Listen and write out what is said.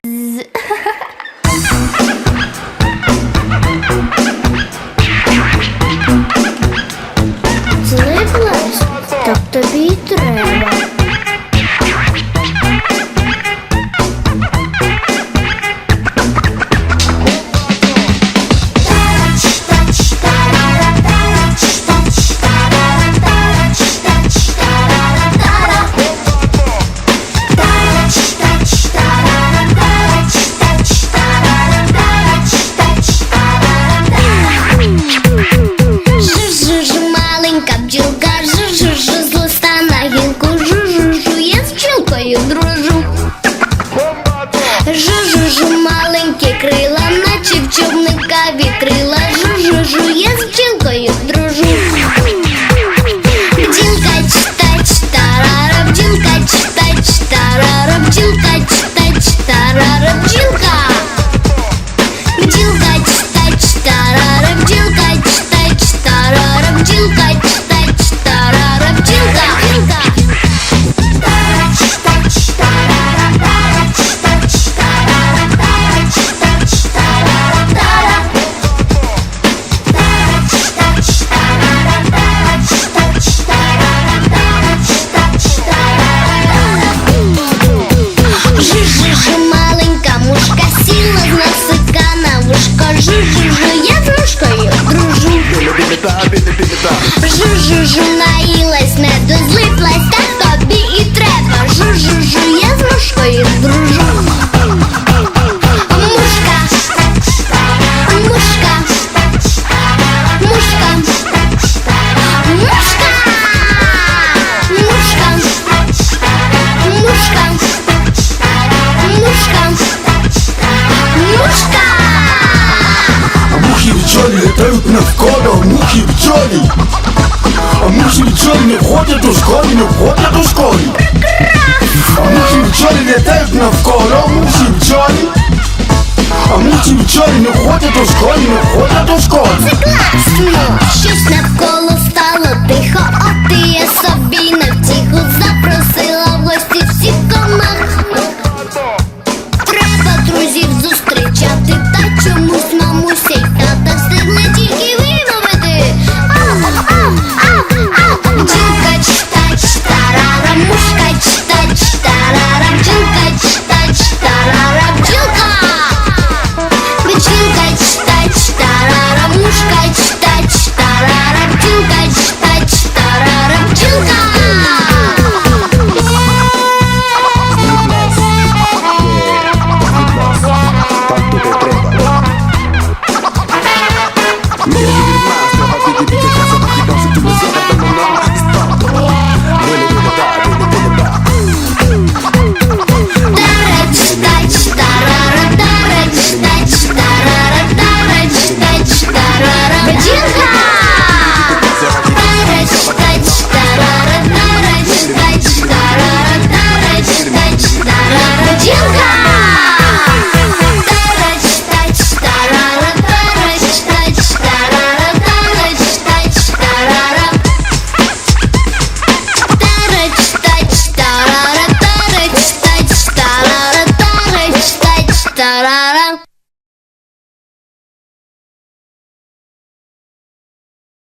嗯哈哈哈 Жу-жу-жу, маленька мушка сіла з носика на вушко. Я з мушкою дружу. Жу-жу-жу, наїлась, не дозлиплась, бджолі літають навколо, мухи бджолі. А мухи бджолі не ходять у школі, не ходять у школі. А мухи бджолі літають навколо, мухи бджолі. А мухи бджолі не ходять у школі, не ходять у школі. Класно! Щось навколо стало тихо, і я собі